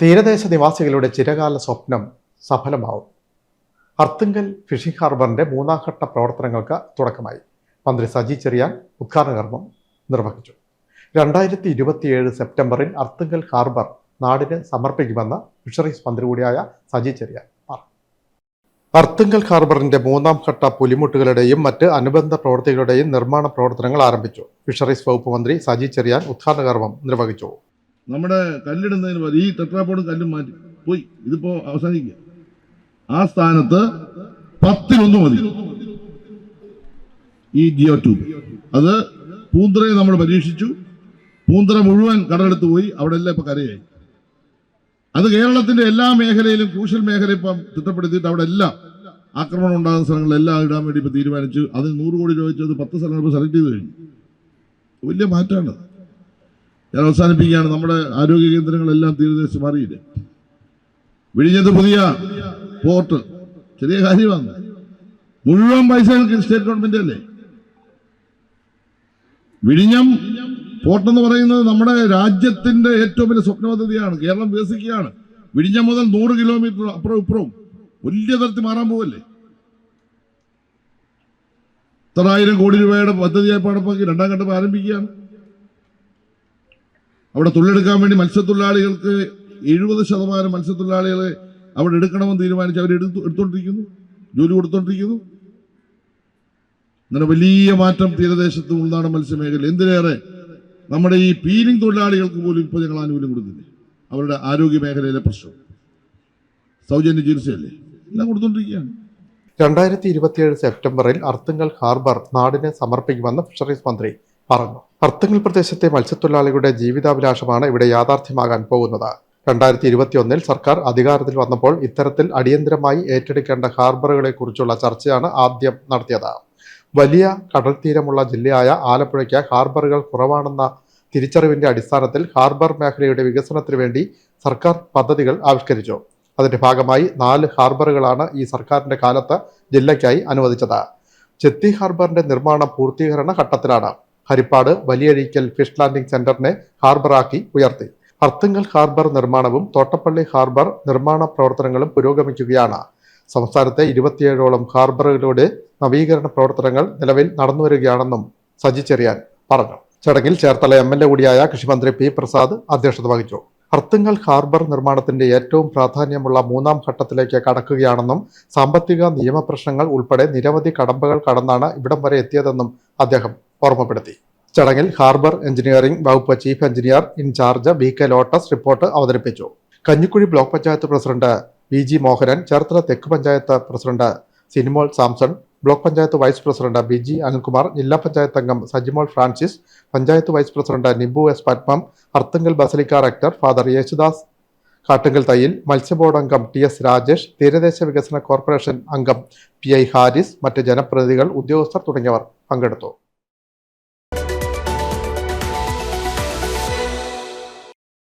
തീരദേശ നിവാസികളുടെ ചിരകാല സ്വപ്നം സഫലമാവും. അർത്തുങ്കൽ ഫിഷിംഗ് ഹാർബറിന്റെ മൂന്നാം ഘട്ട പ്രവർത്തനങ്ങൾക്ക് തുടക്കമായി. മന്ത്രി സജി ചെറിയാൻ ഉദ്ഘാടന കർമ്മം നിർവഹിച്ചു. രണ്ടായിരത്തി ഇരുപത്തിയേഴ് സെപ്റ്റംബറിൽ അർത്തുങ്കൽ ഹാർബർ നാടിന് സമർപ്പിക്കുമെന്ന് ഫിഷറീസ് മന്ത്രി കൂടിയായ സജി ചെറിയാൻ അർത്തുങ്കൽ ഹാർബറിന്റെ മൂന്നാം ഘട്ട പുലിമുട്ടുകളുടെയും മറ്റ് അനുബന്ധ പ്രവൃത്തികളുടെയും നിർമ്മാണ പ്രവർത്തനങ്ങൾ ആരംഭിച്ചു. ഫിഷറീസ് വകുപ്പ് മന്ത്രി സജി ചെറിയാൻ ഉദ്ഘാടന കർമ്മം നിർവഹിച്ചു. നമ്മുടെ കല്ലിടുന്നതിന് പകരം ഈ ടെട്രാപ്പോഡും കല്ലും മാറ്റി. പോയി. ഇതിപ്പോ അവസാനിക്കുക. ആ സ്ഥാനത്ത് പത്തിലൊന്ന് മതി. ഈ ജിയോ ട്യൂബ്. അത് പൂന്തറയെ നമ്മൾ പരീക്ഷിച്ചു. പൂന്തറ മുഴുവൻ കടലെടുത്ത് പോയി. അവിടെ എല്ലാം ഇപ്പൊ കരയായി. അത് കേരളത്തിന്റെ എല്ലാ മേഖലയിലും ക്രൂഷ്യൽ മേഖല ഇപ്പം തിട്ടപ്പെടുത്തിയിട്ട് അവിടെ എല്ലാം ആക്രമണം ഉണ്ടാകുന്ന സ്ഥലങ്ങളെല്ലാം ഇടാൻ വേണ്ടി ഇപ്പൊ തീരുമാനിച്ചു. അതിന് നൂറ് കോടി രൂപ വെച്ച് അത് പത്ത് സ്ഥലങ്ങൾ സെലക്ട് ചെയ്ത് കഴിഞ്ഞു. വലിയ മാറ്റമാണ് ഞാൻ അവസാനിപ്പിക്കുകയാണ്. നമ്മുടെ ആരോഗ്യ കേന്ദ്രങ്ങളെല്ലാം തീരദേശം മാറിയില്ലേ? വിഴിഞ്ഞത് പുതിയ പോർട്ട്. ചെറിയ കാര്യമാണ്. മുഴുവൻ പൈസ സ്റ്റേറ്റ് ഗവൺമെന്റ് അല്ലേ? വിഴിഞ്ഞം പോർട്ട് എന്ന് പറയുന്നത് നമ്മുടെ രാജ്യത്തിന്റെ ഏറ്റവും വലിയ സ്വപ്ന പദ്ധതിയാണ് കേരളം വികസിക്കുകയാണ്. വിഴിഞ്ഞം മുതൽ നൂറ് കിലോമീറ്റർ അപ്പുറം ഇപ്പുറവും വലിയ തരത്തിൽ മാറാൻ പോവല്ലേ? ഇത്രായിരം കോടി രൂപയുടെ പദ്ധതിയായി നടപ്പാക്കി രണ്ടാം ഘട്ടം ആരംഭിക്കുകയാണ്. അവിടെ തൊഴിലെടുക്കാൻ വേണ്ടി മത്സ്യത്തൊഴിലാളികൾക്ക് എഴുപത് ശതമാനം മത്സ്യത്തൊഴിലാളികളെ അവിടെ എടുക്കണമെന്ന് തീരുമാനിച്ച് അവർ എടുത്തു എടുത്തോണ്ടിരിക്കുന്നു. ജോലി കൊടുത്തോണ്ടിരിക്കുന്നു. അങ്ങനെ വലിയ മാറ്റം തീരദേശത്ത് ഉൾനാടൻ മത്സ്യമേഖല എന്തിനേറെ? നമ്മുടെ ഈ പീലിംഗ് തൊഴിലാളികൾക്ക് പോലും ഇപ്പോൾ ഞങ്ങൾ ആനുകൂല്യം കൊടുത്തില്ലേ? അവരുടെ ആരോഗ്യ മേഖലയിലെ പ്രശ്നം. സൗജന്യ ചികിത്സയല്ലേ? എല്ലാം കൊടുത്തോണ്ടിരിക്കുകയാണ്. രണ്ടായിരത്തി ഇരുപത്തിയേഴ് സെപ്റ്റംബറിൽ അർത്തുങ്കൽ ഹാർബർ നാടിനെ സമർപ്പിക്കുമെന്ന് ഫിഷറീസ് മന്ത്രി പറഞ്ഞു. അർത്തുങ്കൽ പ്രദേശത്തെ മത്സ്യത്തൊഴിലാളികളുടെ ജീവിതാഭിലാഷമാണ് ഇവിടെ യാഥാർത്ഥ്യമാകാൻ പോകുന്നത്. രണ്ടായിരത്തി ഇരുപത്തിയൊന്നിൽ സർക്കാർ അധികാരത്തിൽ വന്നപ്പോൾ ഇത്തരത്തിൽ അടിയന്തരമായി ഏറ്റെടുക്കേണ്ട ഹാർബറുകളെ കുറിച്ചുള്ള ചർച്ചയാണ് ആദ്യം നടത്തിയത്. വലിയ കടൽത്തീരമുള്ള ജില്ലയായ ആലപ്പുഴയ്ക്ക് ഹാർബറുകൾ കുറവാണെന്ന തിരിച്ചറിവിന്റെ അടിസ്ഥാനത്തിൽ ഹാർബർ മേഖലയുടെ വികസനത്തിന് വേണ്ടി സർക്കാർ പദ്ധതികൾ ആവിഷ്കരിച്ചു. അതിന്റെ ഭാഗമായി നാല് ഹാർബറുകളാണ് ഈ സർക്കാരിന്റെ കാലത്ത് ജില്ലയ്ക്കായി അനുവദിച്ചത്. ചെത്തി ഹാർബറിന്റെ നിർമ്മാണം പൂർത്തീകരണ ഘട്ടത്തിലാണ്. ഹരിപ്പാട് വലിയഴീക്കൽ ഫിഷ് ലാൻഡിംഗ് സെന്ററിനെ ഹാർബറാക്കി ഉയർത്തി. അർത്തുങ്കൽ ഹാർബർ നിർമ്മാണവും തോട്ടപ്പള്ളി ഹാർബർ നിർമ്മാണ പ്രവർത്തനങ്ങളും പുരോഗമിക്കുകയാണ്. സംസ്ഥാനത്തെ ഇരുപത്തിയേഴോളം ഹാർബറുകളുടെ നവീകരണ പ്രവർത്തനങ്ങൾ നിലവിൽ നടന്നുവരികയാണെന്നും സജി ചെറിയാൻ പറഞ്ഞു. ചടങ്ങിൽ ചേർത്തല എം എൽ എ കൂടിയായ കൃഷിമന്ത്രി പി പ്രസാദ് അധ്യക്ഷത വഹിച്ചു. അർത്തുങ്കൽ ഹാർബർ നിർമ്മാണത്തിന്റെ ഏറ്റവും പ്രാധാന്യമുള്ള മൂന്നാം ഘട്ടത്തിലേക്ക് കടക്കുകയാണെന്നും സാമ്പത്തിക നിയമപ്രശ്നങ്ങൾ ഉൾപ്പെടെ നിരവധി കടമ്പകൾ കടന്നാണ് ഇവിടം വരെ എത്തിയതെന്നും അദ്ദേഹം ഓർമ്മപ്പെടുത്തി. ചടങ്ങിൽ ഹാർബർ എഞ്ചിനീയറിംഗ് വകുപ്പ് chief engineer in charge B K Lotus report അവതരിപ്പിച്ചു. Kanjikuzhi block panchayat president V G Mohanan Cherthala തെക്ക് panchayat president Sinimol Samson block panchayat vice president B G Anilkumar ജില്ലാ പഞ്ചായത്ത് അംഗം Sajimol Francis panchayat vice president Nibu S Padmam Arthunkal basilica rector father Yesudas Kattunkal Thayyil മത്സ്യബോർഡ് അംഗം T S Rajesh തീരദേശ വികസന corporation അംഗം P I Haris മറ്റ് ജനപ്രതിനിധികൾ ഉദ്യോഗസ്ഥർ തുടങ്ങിയവർ പങ്കെടുത്തു.